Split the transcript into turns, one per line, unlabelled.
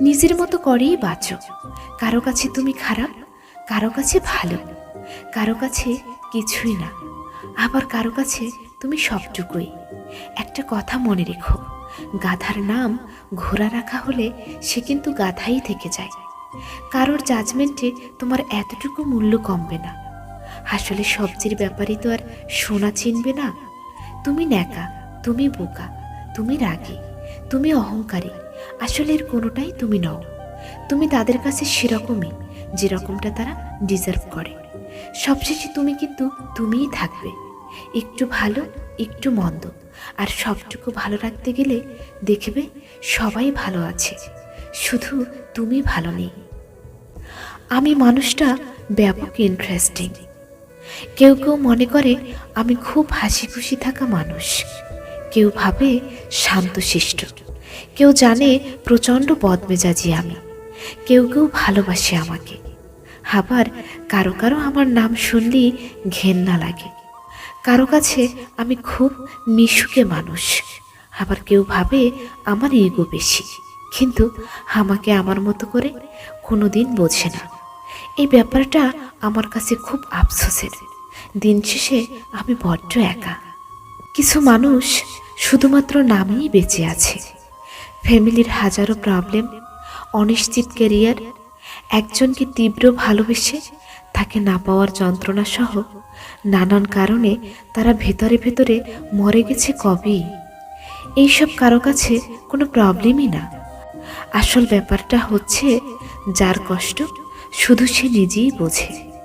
নিজের মতো করেই বাঁচো। কারও কাছে তুমি খারাপ, কারও কাছে ভালো, কারও কাছে কিছুই না। আবার কারও কাছে তুমি সবটুকুই। একটা কথা মনে রেখো, গাধার নাম ঘোড়া রাখা হলে সে কিন্তু গাধাই থেকে যায়। কারোর জাজমেন্টে তোমার এতটুকু মূল্য কমবে না। আসলে সবজির ব্যাপারে তো আর সোনা চিনবে না। তুমি ন্যাকা, তুমি বোকা, তুমি রাগী, তুমি অহংকারী আসলে এর কোনোটাই তুমি নও। তুমি তাদের কাছে সেরকমই, যেরকমটা তারা ডিজার্ভ করে। সবশেষে তুমি কিন্তু তুমিই থাকবে। একটু ভালো, একটু মন্দ। আর সবটুকু ভালো রাখতে গেলে দেখবে সবাই ভালো আছে। শুধু তুমি ভালো নেই। আমি মানুষটা ব্যাপক ইন্টারেস্টিং কেউ কেউ মনে করে আমি খুব হাসি খুশি থাকা মানুষ। কেউ ভাবে শান্তশিষ্ট। কেউ জানে প্রচণ্ড বদমেজাজি আমি। কেউ কেউ ভালোবাসে আমাকে। আবার কারও কারও আমার নাম শুনলেই ঘেন্না লাগে। কারও কাছে আমি খুব মিশুকে মানুষ। আবার কেউ ভাবে আমার ইগো বেশি। কিন্তু আমাকে আমার মতো করে কোনো দিন বোঝে না। এই ব্যাপারটা আমার কাছে খুব আফসোসের। দিন শেষে আমি বড্ড একা। কিছু মানুষ শুধুমাত্র নামেই বেঁচে আছে। ফ্যামিলির হাজারো প্রবলেম অনিশ্চিত কেরিয়ার একজনকে তীব্র ভালোবেসে তাকে না পাওয়ার যন্ত্রণা সহ নানান কারণে তারা ভেতরে ভেতরে মরে গেছে কবেই? এইসব কারও কাছে কোনো প্রবলেমই না। আসল ব্যাপারটা হচ্ছে, যার কষ্ট শুধু সে নিজেই বোঝে।